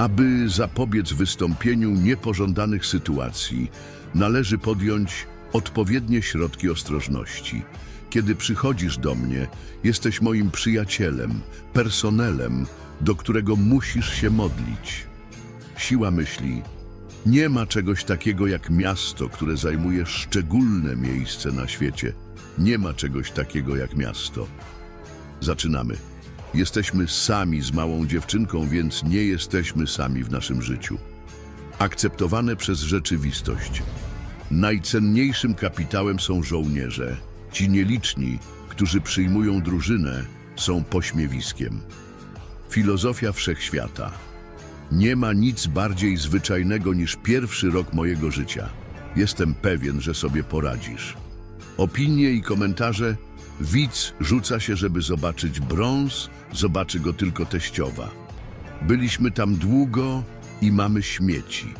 Aby zapobiec wystąpieniu niepożądanych sytuacji, należy podjąć odpowiednie środki ostrożności. Kiedy przychodzisz do mnie, jesteś moim przyjacielem, personelem, do którego musisz się modlić. Siła myśli. Nie ma czegoś takiego jak miasto, które zajmuje szczególne miejsce na świecie. Nie ma czegoś takiego jak miasto. Zaczynamy. Jesteśmy sami z małą dziewczynką, więc nie jesteśmy sami w naszym życiu. Akceptowane przez rzeczywistość. Najcenniejszym kapitałem są żołnierze. Ci nieliczni, którzy przyjmują drużynę, są pośmiewiskiem. Filozofia wszechświata. Nie ma nic bardziej zwyczajnego niż pierwszy rok mojego życia. Jestem pewien, że sobie poradzisz. Opinie i komentarze. Widz rzuca się, żeby zobaczyć brąz, zobaczy go tylko teściowa. Byliśmy tam długo i mamy śmieci.